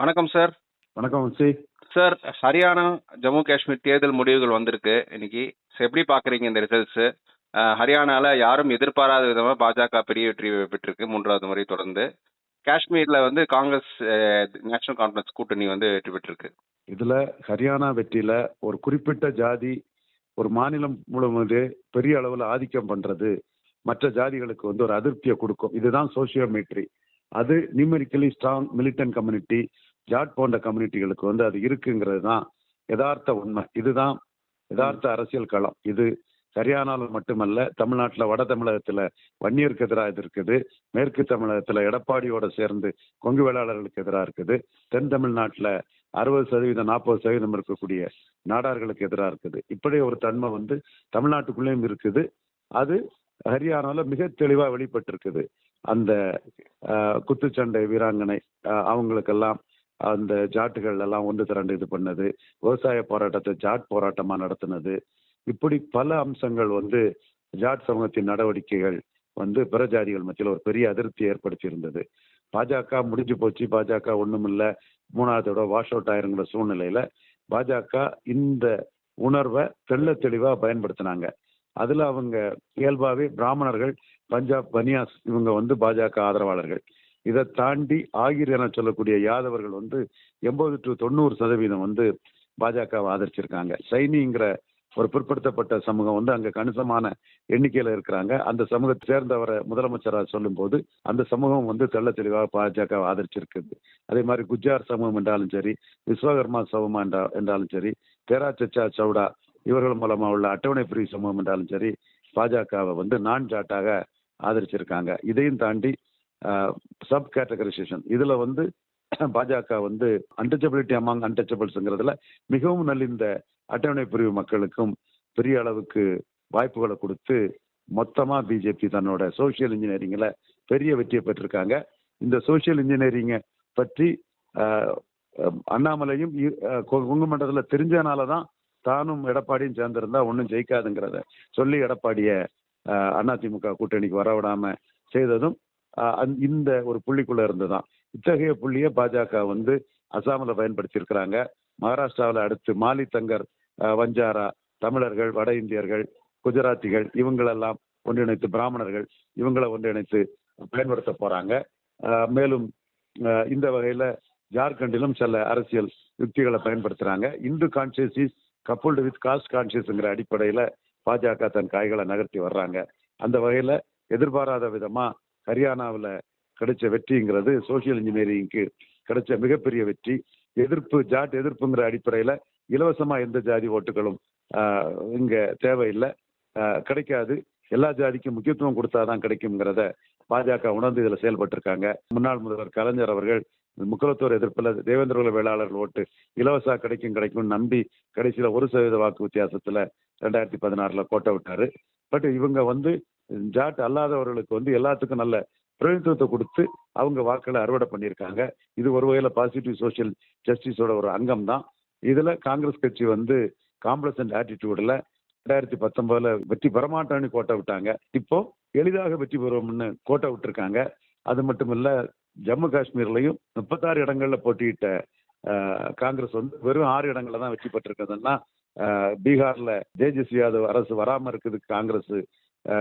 வணக்கம் சார் வணக்கம் வம்சி சார் ஹரியானா ஜம்மு காஷ்மீர் தேர்தல் முடிவுகள் வந்திருக்கு இன்னைக்கு. எப்படி பார்க்குறீங்க இந்த ரிசல்ட்ஸு ஹரியானால யாரும் எதிர்பாராத விதமாக பாஜக பெரிய வெற்றி பெற்றிருக்கு மூன்றாவது முறை தொடர்ந்து. காஷ்மீரில் வந்து காங்கிரஸ் நேஷனல் கான்ஃபரன்ஸ் கூட்டணி வந்து வெற்றி பெற்றிருக்கு. இதுல ஹரியானா வெற்றியில ஒரு குறிப்பிட்ட ஜாதி ஒரு மாநிலம் முழுவதும் பெரிய அளவுல ஆதிக்கம் பண்றது மற்ற ஜாதிகளுக்கு வந்து ஒரு அதிருப்தியை கொடுக்கும். இதுதான் சோசியோமெட்ரி அது numerically strong militant community Jat போன்ற கம்யூனிட்டிகளுக்கு வந்து அது இருக்குங்கிறது தான் யதார்த்த உண்மை. இதுதான் யதார்த்த அரசியல் களம். இது ஹரியானால மட்டுமல்ல தமிழ்நாட்டுல வட தமிழகத்துல வன்னியருக்கு எதிராக இது இருக்குது. மேற்கு தமிழகத்துல எடப்பாடியோட சேர்ந்து கொங்கு வேளாளர்களுக்கு எதிராக இருக்குது. தென் தமிழ்நாட்டுல அறுபது சதவீதம் நாற்பது சதவீதம் இருக்கக்கூடிய நாடார்களுக்கு எதிராக இருக்குது. இப்படி ஒரு தன்மை வந்து தமிழ்நாட்டுக்குள்ளேயும் இருக்குது. அது ஹரியானால மிக தெளிவா வெளிப்பட்டிருக்குது. அந்த குத்துச்சண்டை வீராங்கனை அவங்களுக்கெல்லாம் அந்த ஜாட்டுகள் எல்லாம் ஒன்று திரண்டு இது பண்ணது. விவசாய போராட்டத்தை ஜாட் போராட்டமா நடத்தினது. இப்படி பல அம்சங்கள் வந்து ஜாட் சமூகத்தின் நடவடிக்கைகள் வந்து பிற ஜாதிகள் மத்தியில் ஒரு பெரிய அதிருப்தி ஏற்படுத்தி இருந்தது பாஜக முடிஞ்சு போச்சு. பாஜக ஒண்ணுமில்ல மூணாவதோட வாஷ் அவுட் ஆயிருங்கிற சூழ்நிலையில பாஜக இந்த உணர்வை தெள்ள தெளிவாக பயன்படுத்தினாங்க. அதுல அவங்க இயல்பாவே பிராமணர்கள் பஞ்சாப் பனியாஸ் இவங்க வந்து பாஜக ஆதரவாளர்கள். இதை தாண்டி ஆகிர் என சொல்லக்கூடிய யாதவர்கள் வந்து எண்பது டு தொண்ணூறு சதவீதம் வந்து பாஜகவை ஆதரிச்சிருக்காங்க. சைனிங்கிற ஒரு பிற்படுத்தப்பட்ட சமூகம் வந்து அங்க கணிசமான எண்ணிக்கையில இருக்கிறாங்க. அந்த சமூகத்தை சேர்ந்தவரை முதலமைச்சராக சொல்லும்போது அந்த சமூகம் வந்து தெள்ள தெளிவாக பாஜக ஆதரிச்சிருக்குது. அதே மாதிரி குஜார் சமூகம் என்றாலும் சரி விஸ்வகர்மா சமூகம் என்றாலும் சரி தேரா சச்சா சவுடா இவர்கள் மூலமா உள்ள அட்டவணை பிரிவு சமூகம் என்றாலும் சரி பாஜகவை வந்து நான் ஜாட்டாக ஆதரிச்சிருக்காங்க. இதையும் தாண்டி சப் கேட்டகரைசேஷன் இதுல வந்து பாஜக வந்து அன்டச்சபிலிட்டி அமாங் அன்டச்சபிள்ஸ்ங்கிறதுல மிகவும் நலிந்த அட்டவணை பிரிவு மக்களுக்கும் பெரிய அளவுக்கு வாய்ப்புகளை கொடுத்து மொத்தமா பிஜேபி தன்னோட சோஷியல் இன்ஜினியரிங்ல பெரிய வெற்றியை பெற்றிருக்காங்க. இந்த சோஷியல் இன்ஜினியரிங்கை பற்றி அண்ணாமலையும் இ- அஹ், கொங்கு மண்டலத்தில் தெரிஞ்சனால தான் தானும் எடப்பாடியும் சேர்ந்திருந்தா ஒன்றும் ஜெயிக்காதுங்கிறத சொல்லி எடப்பாடிய ஆஹ், அதிமுக கூட்டணிக்கு வரவிடாம செய்ததும் இந்த ஒரு புள்ளிக்குள்ள இருந்துதான். இத்தகைய புள்ளியை பாஜக வந்து அசாமில் பயன்படுத்தியிருக்கிறாங்க. மகாராஷ்டிராவில் அடுத்து மாலி தங்கர் வஞ்சாரா தமிழர்கள் வட இந்தியர்கள் குஜராத்திகள் இவங்களெல்லாம் ஒன்றிணைத்து பிராமணர்கள் இவங்களை ஒன்றிணைத்து பயன்படுத்த போறாங்க. மேலும் இந்த வகையில ஜார்க்கண்டிலும் சில அரசியல் யுக்திகளை பயன்படுத்துறாங்க. Hindu consciousness coupled with caste கான்சியஸ்ங்கிற அடிப்படையில பாஜக தன் காய்களை நகர்த்தி வர்றாங்க. அந்த வகையில எதிர்பாராத விதமா ஹரியானாவில் கிடைச்ச வெற்றிங்கிறது சோசியல் இன்ஜினியரிங்க்கு கிடைச்ச மிகப்பெரிய வெற்றி. எதிர்ப்பு ஜாட் எதிர்ப்புங்கிற அடிப்படையில் இலவசமாக எந்த ஜாதி ஓட்டுகளும் இங்கே தேவையில்லை. கிடைக்காது. எல்லா ஜாதிக்கும் முக்கியத்துவம் கொடுத்தாதான் கிடைக்குங்கிறத பாஜக உணர்ந்து இதில் செயல்பட்டிருக்காங்க. முன்னாள் முதல்வர் கலைஞர் அவர்கள் முக்குலத்தோர் எதிர்ப்பில் தேவேந்திரகுல வேளாளர்கள் ஓட்டு இலவசா கிடைக்கும் கிடைக்கும்னு நம்பி கடைசியில் ஒரு சதவீத வாக்கு வித்தியாசத்தில் ரெண்டாயிரத்தி பதினாறில் கோட்டை விட்டாரு. பட் இவங்க வந்து ஜாட் அல்லாதவர்களுக்கு வந்து எல்லாத்துக்கும் நல்ல பிரதிநிதித்துவத்தை கொடுத்து அவங்க வாக்களை அறுவடை பண்ணியிருக்காங்க. இது ஒரு வகையில் பாசிட்டிவ் சோஷியல் ஜஸ்டிஸோட ஒரு அங்கம் தான் இதில் காங்கிரஸ் கட்சி வந்து காம்ப்ளசன்ட் ஆட்டிடியூடில் ரெண்டாயிரத்தி பத்தொன்பதுல வெற்றி பெறமாட்டான்னு கோட்டை விட்டாங்க. இப்போ எளிதாக வெற்றி பெறுவோம்னு கோட்டை விட்டுருக்காங்க. அது மட்டும் இல்ல ஜம்மு காஷ்மீர்லையும் முப்பத்தாறு இடங்கள்ல போட்டியிட்ட காங்கிரஸ் வந்து வெறும் ஆறு இடங்கள்ல தான் வெற்றி பெற்றிருக்கிறதுன்னா ஆஹ், பீகார்ல தேஜஸ்வி யாதவ் அரசு வராம இருக்குது காங்கிரஸ்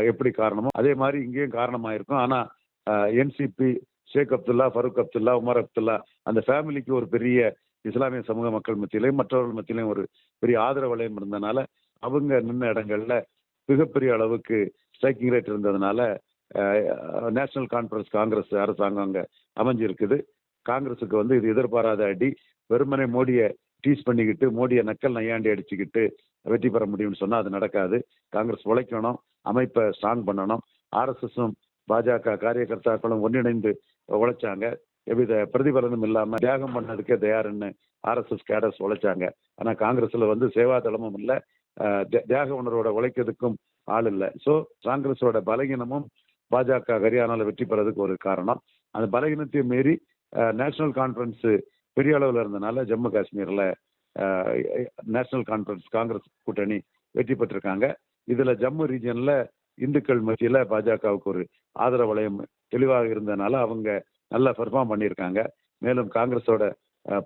எப்படி காரணமோ அதே மாதிரி இங்கேயும் காரணமாக இருக்கும் ஆனால் என்சிபி ஷேக் அப்துல்லா ஃபரூக் அப்துல்லா உமர் அப்துல்லா அந்த ஃபேமிலிக்கு ஒரு பெரிய இஸ்லாமிய சமூக மக்கள் மத்தியிலையும் மற்றவர்கள் மத்தியிலையும் ஒரு பெரிய ஆதரவு வளையம் இருந்தனால அவங்க நின்ன இடங்கள்ல மிகப்பெரிய அளவுக்கு ஸ்ட்ரைக்கிங் ரேட் இருந்ததுனால நேஷனல் கான்ஃபரன்ஸ் காங்கிரஸ் அரசாங்கம் அங்கே அமைஞ்சிருக்குது. காங்கிரஸுக்கு வந்து இது எதிர்பாராத அடி. வெறுமனே மோடியை டீஸ் பண்ணிக்கிட்டு மோடியை நக்கல் நையாண்டி அடிச்சுக்கிட்டு வெற்றி பெற முடியும்னு சொன்னால் அது நடக்காது. காங்கிரஸ் உழைக்கணும். அமைப்பை ஸ்ட்ராங் பண்ணணும். ஆர்எஸ்எஸும் பாஜக காரியகர்த்தாக்களும் ஒன்றிணைந்து உழைச்சாங்க. எவ்வித பிரதிபலனும் இல்லாம தியாகம் பண்ணதுக்கே தயாருன்னு ஆர்எஸ்எஸ் கேடர்ஸ் உழைச்சாங்க. ஆனா காங்கிரஸ்ல வந்து சேவாதளமும் இல்ல. தியாக உணர்வோட உழைக்கிறதுக்கும் ஆள் இல்லை. ஸோ காங்கிரஸோட பலகீனமும் பாஜக ஹரியானால வெற்றி பெறதுக்கு ஒரு காரணம். அந்த பலகீனத்தையும் மீறி நேஷனல் கான்ஃபரன்ஸ் பெரிய அளவில் இருந்தனால ஜம்மு காஷ்மீர்ல நேஷனல் கான்ஃபரன்ஸ் காங்கிரஸ் கூட்டணி வெற்றி பெற்றிருக்காங்க. இதுல ஜம்மு ரீஜன்ல இந்துக்கள் மத்தியில பாஜகவுக்கு ஒரு ஆதரவு வளையம் தெளிவாக இருந்ததுனால அவங்க நல்லா பெர்ஃபார்ம் பண்ணியிருக்காங்க. மேலும் காங்கிரஸோட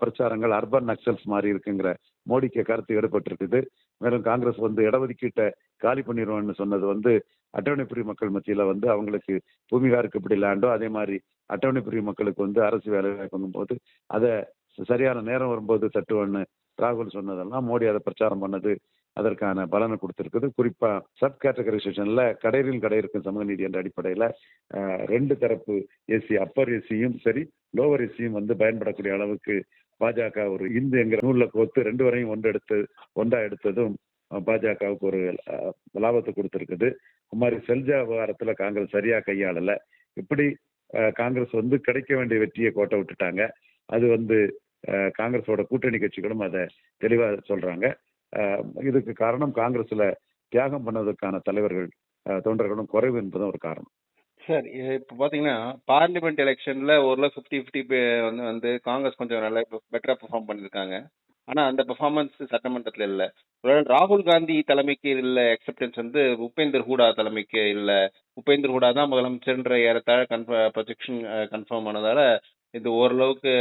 பிரச்சாரங்கள் அர்பன் நக்சல்ஸ் மாதிரி இருக்குங்கிற மோடிக்கு கருத்து எடுபட்டிருக்குது மேலும் காங்கிரஸ் வந்து இடஒதுக்கீட்டை காலி பண்ணிடுவோம்னு சொன்னது வந்து அட்டவணை பிரிவு மக்கள் மத்தியில வந்து அவங்களுக்கு பூமிகாருக்கு இப்படி லேண்டோ அதே மாதிரி அட்டவணை பிரிவு மக்களுக்கு வந்து அரசு வேலை வாய்ப்புங்கும் போது அதை சரியான நேரம் வரும்போது தட்டுவேன்னு ராகுல் சொன்னதெல்லாம் மோடி அதை பிரச்சாரம் பண்ணது அதற்கான பலனை கொடுத்திருக்குது. குறிப்பா சப் கேட்டகரைசேஷன்ல கடையில் கடை இருக்கும் சமூக நீதி என்ற அடிப்படையில ரெண்டு தரப்பு எஸ்சி அப்பர் எஸ்சியும் சரி லோவர் எஸ்சியும் வந்து பயன்படக்கூடிய அளவுக்கு பாஜக ஒரு இந்து என்கிற நூல்ல கோத்து ரெண்டு வரையும் ஒன்றெடுத்து ஒன்றா எடுத்ததும் பாஜகவுக்கு ஒரு லாபத்தை கொடுத்திருக்குது. குமாரி செல்ஜா விவகாரத்துல காங்கிரஸ் சரியா கையாளல. இப்படி காங்கிரஸ் வந்து கிடைக்க வேண்டிய வெற்றியை கோட்டை விட்டுட்டாங்க. அது வந்து காங்கிரஸோட கூட்டணி கட்சிகளும் அதை தெளிவா சொல்றாங்க. இதுக்கு காரணம் காங்கிரஸ்ல தியாகம் பண்ணதுக்கான தலைவர்கள் தொண்டர்களும் குறைவு என்பதும் ஒரு காரணம். சார் இப்போ பார்த்தீங்கன்னா பார்லிமெண்ட் எலெக்ஷனில் ஓரளவு ஃபிஃப்டி ஃபிஃப்டி வந்து வந்து காங்கிரஸ் கொஞ்சம் நல்லா பெட்டராக பெர்ஃபார்ம் பண்ணியிருக்காங்க ஆனால் அந்த பெர்ஃபார்மன்ஸ் சட்டமன்றத்தில் இல்லை. ராகுல் காந்தி தலைமைக்கு இல்லை அக்செப்டன்ஸ் வந்து உபேந்தர் ஹூடா தலைமைக்கு இல்லை. உபேந்தர் ஹூடா தான் முதலமைச்சர்ன்ற ஏறத்தாழ கன்ஃப ப்ரொஜெக்ஷன் கன்ஃபார்ம் ஆனதால் இது ஓரளவுக்கு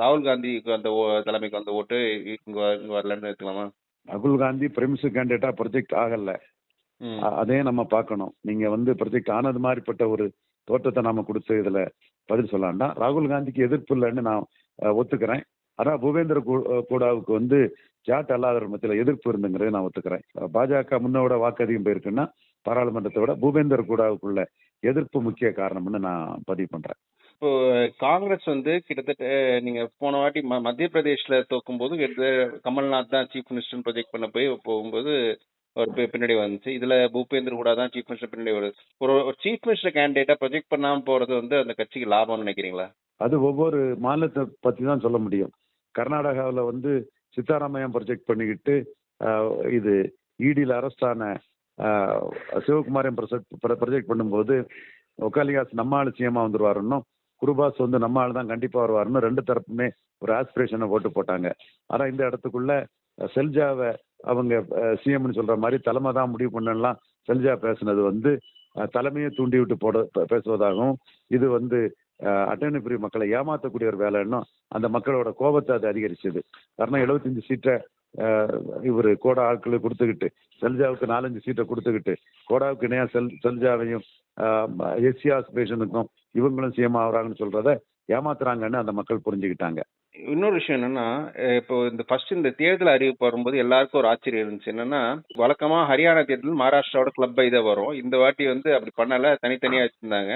ராகுல் காந்திக்கு அந்த ஓ- தலைமைக்கு வந்த ஓட்டு இங்கே இங்கே வரலன்னு எடுத்துக்கலாமா? ராகுல் காந்தி பிரெமிஸ் கேண்டிடேட்டா ப்ரொஜெக்ட் ஆகல. ம். அ- அதையும் நம்ம பார்க்கணும். நீங்க வந்து ப்ரொஜெக்ட் ஆனது மாதிரிப்பட்ட ஒரு தோற்றத்தை நாம கொடுத்து இதுல பதில் சொல்லலாம்னா ராகுல் காந்திக்கு எதிர்ப்பு இல்லைன்னு நான் ஒத்துக்கிறேன். ஆனா பூபேந்திர கூடாவுக்கு வந்து ஜாட் அல்லாதவர் மத்தியில எதிர்ப்பு இருந்துங்கிறத நான் ஒத்துக்கிறேன். பாஜக முன்னோட வாக்கு அதிகம் போயிருக்குன்னா பாராளுமன்றத்தை விட பூபேந்தர் கூடாவுக்குள்ள எதிர்ப்பு முக்கிய காரணம்னு நான் பதிவு பண்றேன். இப்போ காங்கிரஸ் வந்து கிட்டத்தட்ட நீங்க போன வாட்டி ம- மத்திய பிரதேஷ்ல தோக்கும் போது கமல்நாத் தான் சீஃப் மினிஸ்டர் ப்ரொஜெக்ட் பண்ண போய் போகும்போது ஒரு பி- பின்னாடி வந்துச்சு. இதுல பூபேந்திர கூட தான் சீஃப் மினிஸ்டர் பின்னாடி வருது. ஒரு ஒரு சீஃப் மினிஸ்டர் கேண்டிடேட்டா ப்ரொஜெக்ட் பண்ணாம போறது வந்து அந்த கட்சிக்கு லாபம்னு நினைக்கிறீங்களா? அது ஒவ்வொரு மாநிலத்தை பத்தி தான் சொல்ல முடியும். கர்நாடகாவில் வந்து சித்தாராமையம் ப்ரொஜெக்ட் பண்ணிக்கிட்டு ஆஹ், இது இடியில் அரெஸ்ட் ஆன ஆஹ், சிவகுமாரையும் ப்ரொஜெக்ட் பண்ணும்போது ஒக்காலிகாஸ் நம்ம ஆளு சிஎம்மா வந்துருவாருன்னும் குருபாஸ் வந்து நம்ம ஆள் தான் கண்டிப்பாக வருவார்னு ரெண்டு தரப்புமே ஒரு ஆஸ்பிரேஷனை போட்டு போட்டாங்க. ஆனால் இந்த இடத்துக்குள்ள செல்ஜாவை அவங்க சிஎம்னு சொல்ற மாதிரி தலைமை தான் முடிவு பண்ணலாம். செல்ஜா பேசுனது வந்து தலைமையை தூண்டி விட்டு போட பேசுவதாகவும் இது வந்து அட்டர்னி பிரிவு மக்களை ஏமாற்றக்கூடிய ஒரு வேலைன்னும் அந்த மக்களோட கோபத்தை அது அதிகரிச்சது. காரணம் எழுபத்தஞ்சு சீட்டை இவர் கோடா ஆட்களுக்கு கொடுத்துக்கிட்டு செல்ஜாவுக்கு நாலஞ்சு சீட்டை கொடுத்துக்கிட்டு கோடாவுக்கு இணையா செல் செல்ஜாவையும் எஸ்சி ஆஸ்பிரேஷனுக்கும் இவங்களும் சிஎம் ஆகுறாங்கன்னு சொல்றத ஏமாத்துறாங்கன்னு அந்த மக்கள் புரிஞ்சுக்கிட்டாங்க. இன்னொரு விஷயம் என்னன்னா இப்போ இந்த ஃபர்ஸ்ட் இந்த தேர்தல் அறிவிப்பு வரும்போது எல்லாருக்கும் ஒரு ஆச்சரியம் இருந்துச்சு. என்னன்னா வழக்கமா ஹரியானா தேர்தல் மகாராஷ்டிராவோட கிளப் இதை வரும். இந்த வாட்டி வந்து அப்படி பண்ணல தனித்தனியா வச்சிருந்தாங்க.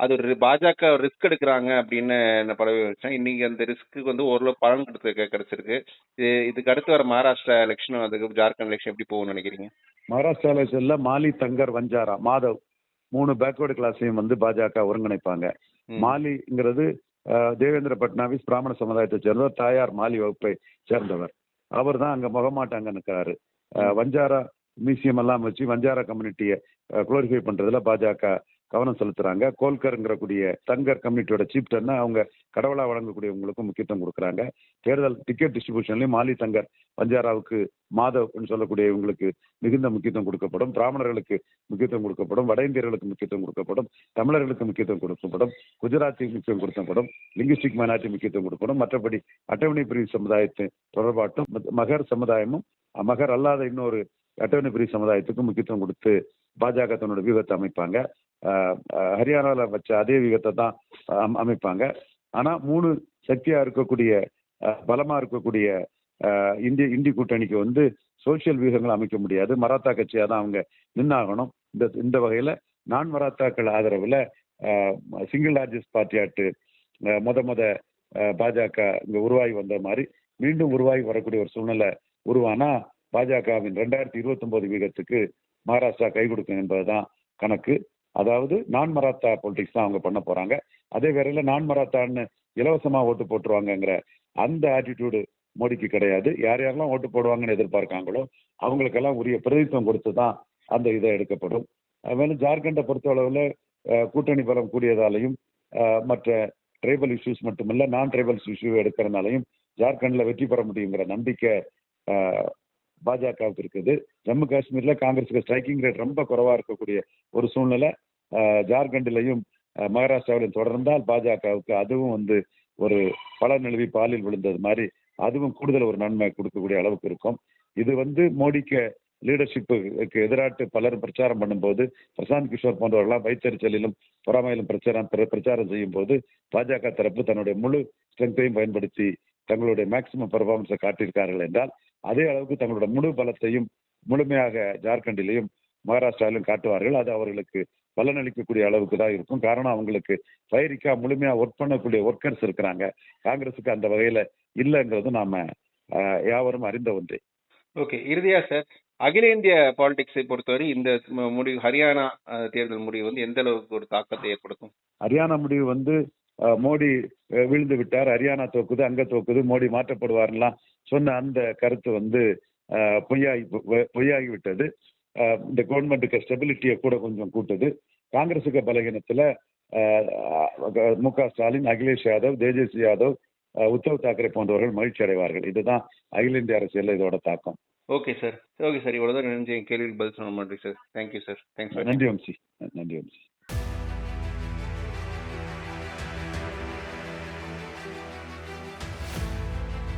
அது ஒரு பாஜக ரிஸ்க் எடுக்கிறாங்க அப்படின்னு நான் பல வச்சேன் இன்னைக்கு அந்த ரிஸ்க்கு வந்து ஓரளவு பலன் கொடுத்து கிடைச்சிருக்கு. இது இதுக்கு அடுத்து வர மகாராஷ்டிரா எலெக்ஷன் அதுக்கு ஜார்க்கண்ட் எலெக்ஷன் எப்படி போகும்னு நினைக்கிறீங்க? மகாராஷ்டிரா எலெக்ஷன்ல மாலி தங்கர் வஞ்சாரா மாதவ். மூணு பேக்வர்டு கிளாஸையும் வந்து பாஜக ஒருங்கிணைப்பாங்க. மாலிங்கிறது தேவேந்திர பட்னாவிஸ் பிராமண சமுதாயத்தை சேர்ந்தவர் தாயார் மாலி வகுப்பை சேர்ந்தவர். அவர் தான் அங்க முகமாட்டாங்க நிற்கிறாரு வஞ்சாரா மியூசியம் எல்லாம் வச்சு வஞ்சாரா கம்யூனிட்டியை குளோரிஃபை பண்றதுல பாஜக கவனம் செலுத்துறாங்க. கோல்கருங்கிற கூடிய தங்கர் கம்யூனிட்டியோட சீப்டன்னா அவங்க கடவுளா வழங்கக்கூடியவங்களுக்கும் முக்கியத்துவம் கொடுக்குறாங்க. தேர்தல் டிக்கெட் டிஸ்ட்ரிபியூஷன்லயும் மாலி தங்கர் பஞ்சாராவுக்கு மாதவ்னு சொல்லக்கூடிய இவங்களுக்கு மிகுந்த முக்கியத்துவம் கொடுக்கப்படும். பிராமணர்களுக்கு முக்கியத்துவம் கொடுக்கப்படும். வட இந்தியர்களுக்கு முக்கியத்துவம் கொடுக்கப்படும். தமிழர்களுக்கு முக்கியத்துவம் கொடுக்கப்படும். குஜராத்தி முக்கியத்துவம் கொடுக்கப்படும். லிங்குஸ்டிக் மைனாரிட்டி முக்கியத்துவம் கொடுக்கப்படும். மற்றபடி அட்டவணை பிரிவு சமுதாயத்தின் தொடர்பாட்டும் மகர் சமுதாயமும் மகர் அல்லாத இன்னொரு அட்டவணை பிரிவு சமுதாயத்துக்கும் முக்கியத்துவம் கொடுத்து பாஜக தன்னோட வியூகத்தை அமைப்பாங்க. ஹரியானாவில் ஹரியானால வச்ச அதே வியூகத்தை தான் அம்- அமைப்பாங்க. ஆனா மூணு சக்தியா இருக்கக்கூடிய பலமாக பலமா இருக்கக்கூடிய இந்திய இந்தி கூட்டணிக்கு வந்து சோசியல் வியூகங்கள் அமைக்க முடியாது. மராத்தா கட்சியாக தான் அவங்க நின்னாகணும். இந்த இந்த வகையில் நான் மராத்தாக்கள் ஆதரவில் சிங்கிள் லார்ஜஸ்ட் பார்ட்டியாட்டு மொத மொத பாஜக இங்கே உருவாகி வந்த மாதிரி மீண்டும் உருவாகி வரக்கூடிய ஒரு சூழ்நிலை உருவானா பாஜகவின் ரெண்டாயிரத்தி இருபத்தொம்போது வீகத்துக்கு வீதத்துக்கு மகாராஷ்டிரா கை கொடுக்கும் என்பதுதான் கணக்கு. அதாவது நான் மராத்தா பொலிட்டிக்ஸ் தான் அவங்க பண்ண போறாங்க. அதே வேளையில நான் மராத்தான்னு இலவசமா ஓட்டு போட்டுருவாங்கங்கிற அந்த ஆட்டிடியூடு மோடிக்கு கிடையாது. யார் யாரெல்லாம் ஓட்டு போடுவாங்கன்னு எதிர்பார்க்காங்களோ அவங்களுக்கெல்லாம் உரிய பிரதித்துவம் கொடுத்து தான் அந்த இதை எடுக்கப்படும். மேலும் ஜார்க்கண்டை பொறுத்த அளவில் கூட்டணி பலம் கூடியதாலையும் மற்ற ட்ரைபல் இஷ்யூஸ் மட்டுமல்ல நான் ட்ரைபல் இஷ்யூ எடுக்கிறனாலையும் ஜார்க்கண்ட்ல வெற்றி பெற முடியுங்கிற நம்பிக்கை பாஜகவுக்கு இருக்குது. ஜம்மு காஷ்மீர்ல காங்கிரஸுக்கு ஸ்ட்ரைக்கிங் ரேட் ரொம்ப குறைவா இருக்கக்கூடிய ஒரு சூழ்நிலை ஜார்க்கண்ட்லையும் மகாராஷ்டிராவிலும் தொடர்ந்தால் பாஜகவுக்கு அதுவும் வந்து ஒரு பல நிலவி பாலில் விழுந்தது மாதிரி அதுவும் கூடுதல் ஒரு நன்மை கொடுக்கக்கூடிய அளவுக்கு இருக்கும். இது வந்து மோடிக்கு லீடர்ஷிப்புக்கு எதிராட்டு பலரும் பிரச்சாரம் பண்ணும்போது பிரசாந்த் கிஷோர் போன்றவர்களாம் வைத்தறிச்சலிலும் பொறாமையிலும் பிரச்சாரம் பிர- பிரச்சாரம் செய்யும் போது பாஜக தரப்பு தன்னுடைய முழு ஸ்ட்ரென்த்தையும் பயன்படுத்தி தங்களுடைய மேக்சிமம் பெர்ஃபார்மன்ஸை காட்டியிருக்கார்கள் என்றால் அதே அளவுக்கு தங்களோட முழு பலத்தையும் முழுமையாக ஜார்க்கண்டிலையும் மகாராஷ்டிராவிலும் காட்டுவார்கள். அது அவர்களுக்கு பலனளிக்கக்கூடிய அளவுக்கு தான் இருக்கும். காரணம் அவங்களுக்கு பயிரிக்கா முழுமையா ஒர்க் பண்ணக்கூடிய ஒர்க்கர்ஸ் இருக்கிறாங்க. காங்கிரஸுக்கு அந்த வகையில இல்லைங்கிறது நாம யாவரும் அறிந்த ஒன்றே. ஓகே இறுதியா சார் அகில இந்திய பாலிடிக்ஸை பொறுத்தவரை இந்த முடிவு ஹரியானா தேர்தல் முடிவு வந்து எந்த அளவுக்கு ஒரு தாக்கத்தை ஏற்படுத்தும்? ஹரியானா முடிவு வந்து மோடி விழுந்து விட்டார். ஹரியானா தோக்குது அங்க தோக்குது மோடி மாற்றப்படுவார்லாம் சொன்ன அந்த கருத்து வந்து பொய்யாகி பொ- பொய்யாகி விட்டது அஹ், இந்த கவர்மெண்ட்டுக்கு ஸ்டெபிலிட்டியை கூட கொஞ்சம் கூட்டுது. காங்கிரஸுக்கு பலகீனத்துல மு க ஸ்டாலின் அகிலேஷ் யாதவ் தேஜஸ்வி யாதவ் உத்தவ் தாக்கரே போன்றவர்கள் மகிழ்ச்சி அடைவார்கள். இதுதான் அகில இந்திய அரசியல் இதோட தாக்கம். Okay sir. Okay sir. இவ்வளவுதான் நினைஞ்ச கேள்விக்கு பதில் சொன்ன மாதிரி சார். தேங்க்யூ சார் தேங்க்ஸ் நன்றி வம்சி. நன்றி வம்சி.